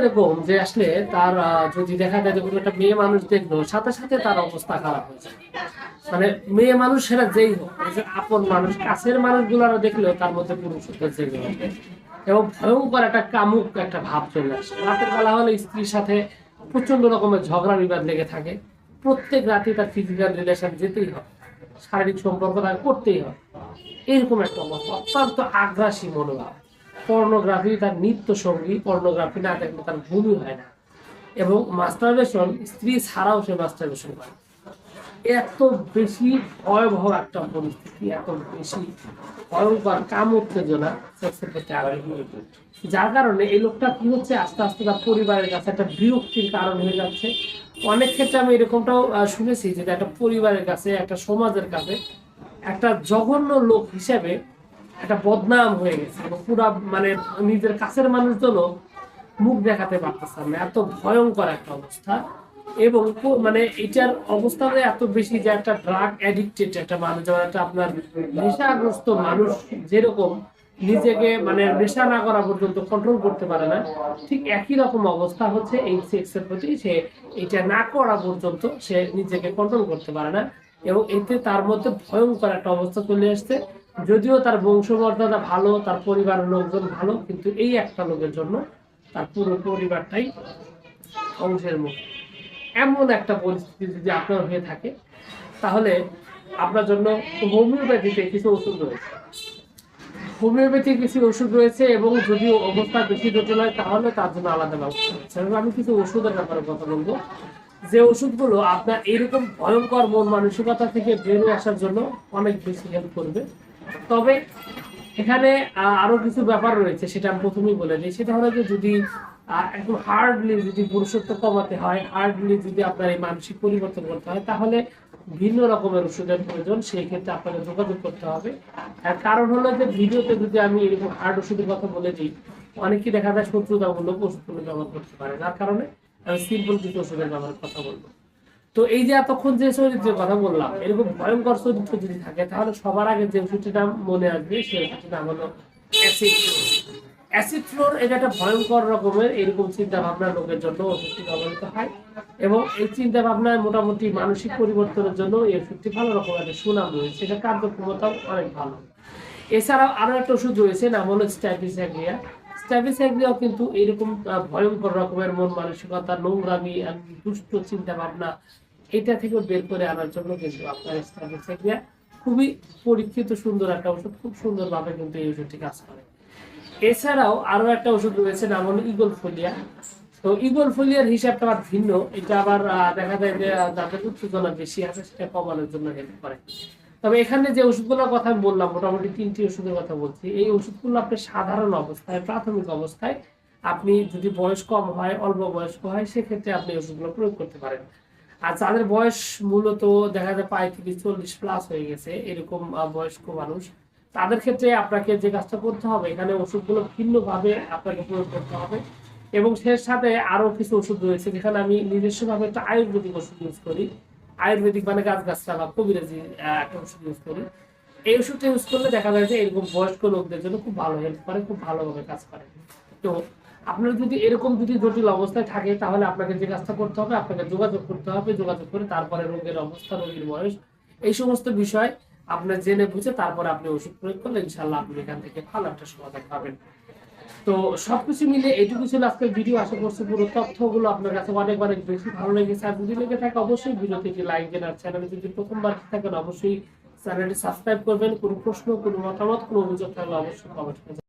এরকম যে আসলে তার যদি দেখা যায় যে কোনো একটা মেয়ে মানুষ দেখল, সাথে সাথে তার অবস্থা খারাপ হয়ে যায়। মানে মেয়ে মানুষ সেটা যেই হোক আপন মানুষ, কাছের মানুষগুলো দেখলেও তার মধ্যে পুরুষত্ব জেগে ওঠে এবং ভয়ঙ্কর একটা কামুক একটা ভাব চলে আসে। রাতের বেলা হলে স্ত্রীর সাথে প্রচণ্ড রকমের ঝগড়া বিবাদ লেগে থাকে। প্রত্যেক রাতে তার ফিজিক্যাল রিলেশন যেতেই হয়, শারীরিক সম্পর্ক তাকে করতেই হয়। এরকম একটা অবস্থা, অত্যন্ত আগ্রাসী মনোভাব। পর্নোগ্রাফি, তার নিত্য সঙ্গী পর্নোগ্রাফি না দেখলে তার ভূমি হয় না। এবং মাস্টারবেশন স্ত্রী ছাড়াও সে মাস্টারবেশন করে। এত বেশি ভয়াবহ একটা পরিস্থিতি, এত বেশি ভয়ঙ্কর কাম উত্তেজনা। যার কারণে এই লোকটা কি হচ্ছে, আস্তে আস্তে তার পরিবারের কাছে একটা বিরক্তির কারণ হয়ে যাচ্ছে। অনেক ক্ষেত্রে আমি এরকমটাও শুনেছি যে একটা পরিবারের কাছে, একটা সমাজের কাছে একটা জঘন্য লোক হিসেবে একটা বদনাম হয়ে গেছে। পুরা মানে নিজের কাছের মানুষজনও মুখ দেখাতে পারতেছে না। এত ভয়ঙ্কর একটা অবস্থা। এবং মানে এটার অবস্থা এত বেশি যে একটা ড্রাগ অ্যাডিক্টেড একটা মানুষ, যেমন একটা আপনার নেশাগ্রস্ত মানুষ যেরকম নিজেকে মানে নেশা না করা পর্যন্ত কন্ট্রোল করতে পারে না, ঠিক একই রকম অবস্থা হচ্ছে এই সেক্সের প্রতি। সে এটা না করা পর্যন্ত সে নিজেকে কন্ট্রোল করতে পারে না। এবং এতে তার মধ্যে ভয়ঙ্কর একটা অবস্থা চলে আসছে। যদিও তার বংশমর্যাদা ভালো, তার পরিবারের লোকজন ভালো, কিন্তু এই একটা লোকের জন্য তার পুরো পরিবারটাই ধ্বংসের মুখ। এমন একটা পরিস্থিতি যদি আপনার হয়ে থাকে, তাহলে আপনার জন্য হোমিওপ্যাথিতে কিছু ওষুধ রয়েছে। হোমিওপ্যাথি কিছু ওষুধ রয়েছে এবং যদি অবস্থা বেশি জটিল হয়, তাহলে তার জন্য আলাদা ব্যবস্থা রয়েছে। আমি কিছু ওষুধের ব্যাপারে কথা বলব। যে ওষুধগুলো আপনার এরকম ভয়ঙ্কর মন মানসিকতা থেকে বেরিয়ে আসার জন্য অনেক বেশি হেল্প করবে। তবে এখানে আরও কিছু ব্যাপার রয়েছে, সেটা আমি প্রথমেই বলে দিই। সেটা হলো যে যদি একদম হার্ডলি যদি পুরুষত্ব কমাতে হয় হার্ডলি যদি আপনার এই মানসিক পরিবর্তন করতে হয়, তাহলে ভিন্ন রকমের ওষুধের প্রয়োজন, সেই ক্ষেত্রে আপনাকে যোগাযোগ করতে হবে। আর কারণ হলো যে ভিডিওতে যদি আমি এরকম হার্ড ওষুধের কথা বলে দিই অনেকেই দেখা যায় শত্রুতামূলক ওষুধগুলো ব্যবহার করতে পারে। যার কারণে আমি সিম্পল কিছু ওষুধের ব্যবহার কথা বলব। তো এই যে এতক্ষণ যে চরিত্রের কথা বললাম, এরকম ভয়ঙ্কর চরিত্র যদি থাকে, তাহলে সবার আগে যে ওষুধটির মনে আসবে সেই ওষুধটির হলো অ্যাসিড ফ্লোর এটা একটা ভয়ঙ্কর রকমের এরকম লোকের জন্য ব্যবহৃত হয় এবং এই চিন্তা ভাবনায় মোটামুটি মানসিক পরিবর্তনের জন্য এই ওষুধটি ভালো রকম একটা সুনাম রয়েছে। এটা কার্যক্ষমতাও অনেক ভালো। এছাড়াও আরও একটা ওষুধ রয়েছে, নাম হলো স্ট্যাপিস্যাগ্রিয়াও কিন্তু এরকম ভয়ঙ্কর রকমের মন মানসিকতা, নোংরামি দুষ্ট চিন্তা ভাবনা এটা থেকে বের করে আনার জন্য কিন্তু আপনার খুবই পরীক্ষিত সুন্দর একটা ওষুধ খুব সুন্দরভাবে কিন্তু এই ওষুধটি কাজ করে। এছাড়াও আরও একটা ওষুধ রয়েছে, নাম হলো ইগল ফোলিয়া। তো ইগল ফোলিয়ার হিসাবটা আবার ভিন্ন, এটা আবার দেখা যায় যে যাদের উত্তেজনা বেশি আছে, সেটা কমানোর জন্য হেল্প করে। তবে এখানে যে ওষুধগুলোর কথা আমি বললাম, মোটামুটি তিনটি ওষুধের কথা বলছি, এই ওষুধগুলো আপনি সাধারণ অবস্থায়, প্রাথমিক অবস্থায় আপনি যদি বয়স কম হয়, অল্প বয়স্ক হয়, সেক্ষেত্রে আপনি ওষুধগুলো প্রয়োগ করতে পারেন। আর যাদের বয়স মূলত দেখা যায় পঁয়ত্রিশ চল্লিশ প্লাস হয়ে গেছে, এরকম বয়স্ক মানুষ, তাদের ক্ষেত্রে আপনাকে যে কাজটা করতে হবে, এখানে ওষুধগুলো ভিন্নভাবে আপনাকে প্রয়োগ করতে হবে। এবং সে সাথে আরও কিছু ওষুধ রয়েছে, যেখানে আমি নিজস্বভাবে একটা আয়ুর্বেদিক ওষুধ ইউজ করি। আয়ুর্বেদিক মানে গাছ গাছটা বা কবিরাজি একটা ওষুধ ইউজ করি, এই ওষুধটা ইউজ করলে দেখা যায় যে এরকম বয়স্ক লোকদের জন্য খুব ভালো হেল্প করে, খুব ভালোভাবে কাজ করে। তো আপনার যদি এরকম যদি জটিল অবস্থায় থাকে, তাহলে আপনাকে যে কাজটা করতে হবে, আপনাকে যোগাযোগ করতে হবে, যোগাযোগ করে তারপরে রোগের অবস্থা, রোগীর বয়স, এই সমস্ত বিষয় আপনার জেনে বুঝে তারপরে আপনি ওষুধ প্রয়োগ করলে ইনশাল্লাহ আপনি এখান থেকে ভালো একটা সমাধান পাবেন। তো সবকিছু মিলে এটুকু ছিল আজকের ভিডিও আশা করছি পুরো তথ্যগুলো আপনার কাছে অনেক অনেক বেশি ভালো লেগেছে। আর যদি লেগে থাকে, অবশ্যই ভিডিওতে একটি লাইক দেন আর চ্যানেলে যদি প্রথমবার থাকেন, অবশ্যই চ্যানেলটি সাবস্ক্রাইব করবেন। কোনো প্রশ্ন, কোনো মতামত, কোনো অভিযোগ থাকলে অবশ্যই কমেন্ট